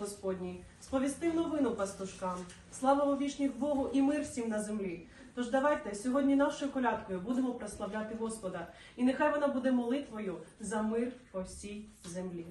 Господній, сповісти новину пастушкам, слава вовішніх Богу і мир всім на землі. Тож давайте сьогодні нашою колядкою будемо прославляти Господа, і нехай вона буде молитвою за мир по всій землі.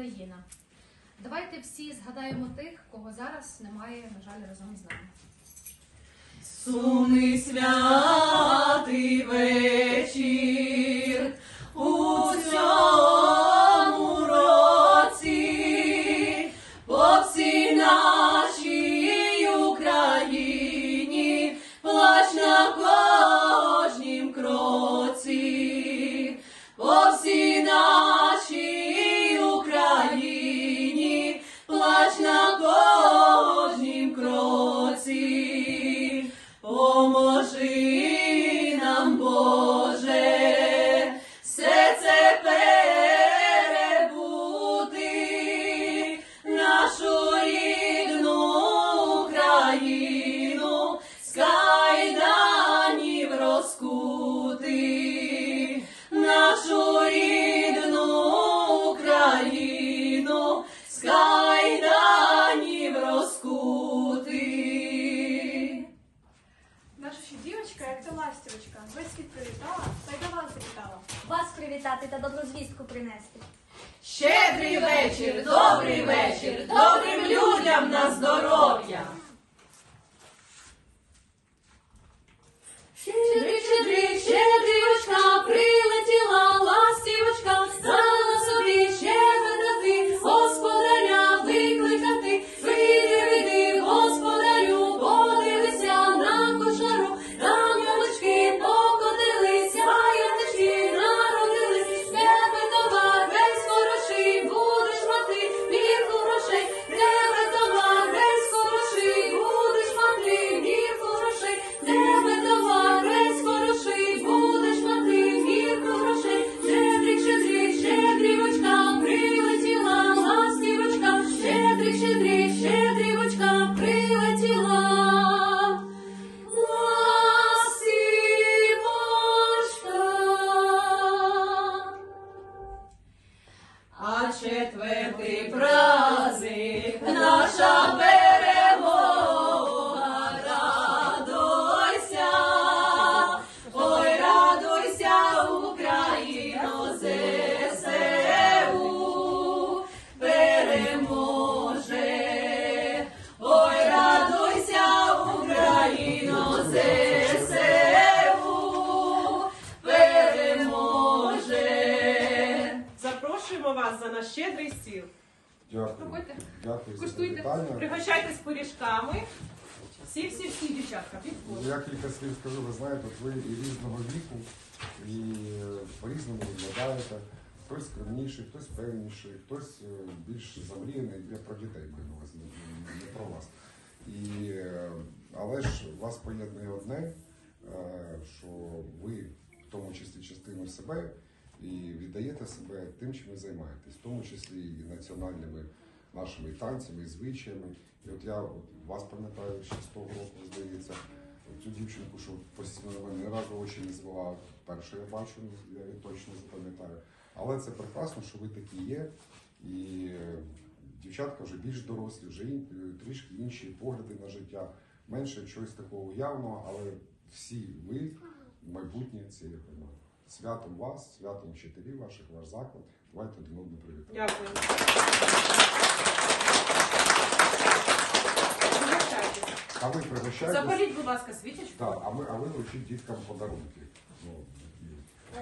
Україна. Давайте всі згадаємо тих, кого зараз немає, на жаль, разом з нами. Сумний святий вечір. see. Астрочка, весь світ привітала, та й до вас привітала. Вас привітати та добру звістку принести. Щедрий вечір, добрий вечір, добрим людям на здоров'я. Щедрий, щедрий, щедрий. четвертий праздник, Дякую за Куштуйте. запитання. Пригощайтесь пиріжками. Всі, всі, всі дівчатка, підходять. Я кілька слів скажу, ви знаєте, от ви і різного віку, і е, по-різному виглядаєте. Хтось скромніший, хтось певніший, хтось е, більш замріяний. Я про дітей маю на увазі, не- не про вас. І, е, але ж вас поєднує одне, е, що ви, в тому числі частину себе, і віддаєте себе тим, чим ви займаєтесь, в тому числі і національними нашими танцями, звичаями. І от я от вас пам'ятаю ще з того року, здається, цю дівчинку, що постійно на мене разу очі не звела, перше я бачу, я її точно запам'ятаю. Але це прекрасно, що ви такі є. І е, дівчатка вже більш дорослі, вже е, трішки інші погляди на життя, менше чогось такого уявного, але всі ви майбутнє цієї громади. Святом вас, святом вчителів ваших, ваш заклад. Давайте один одного привітаємо. Дякую. Пригощайтесь. А ви пригощаєте. Запаліть, будь ласка, свічечку. Так, а ми, а ви вручіть діткам подарунки. Ну,